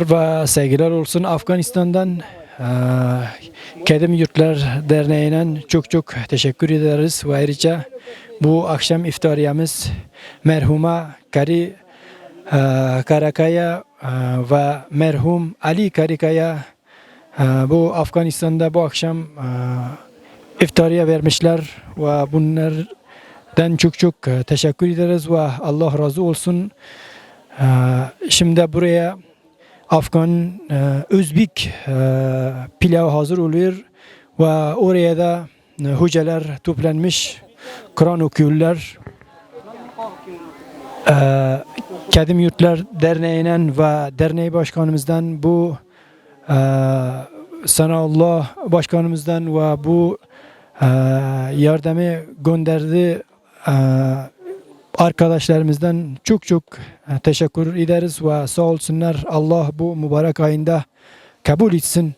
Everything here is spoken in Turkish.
ve sevgiler olsun. Afganistan'dan eee, Kedim Yurtlar Derneği'ne çok çok teşekkür ederiz. Ve ayrıca bu akşam iftariyemiz merhuma Kari eee, Karakaya eee, ve merhum Ali Karakaya eee, bu Afganistan'da bu akşam iftariye vermişler. Ve bunlardan çok çok teşekkür ederiz. Ve Allah razı olsun. Şimdi buraya Afgan, e, Özbek e, pilav hazır oluyor ve oraya da e, hocalar toplanmış, Kur'an okuyorlar. E, Kedim Yurtlar Derneği'nden ve derneği başkanımızdan bu e, Sanallah başkanımızdan ve bu yardımı gönderdi arkadaşlarımızdan çok çok teşekkür ederiz ve sağ olsunlar. Allah bu mübarek ayında kabul etsin.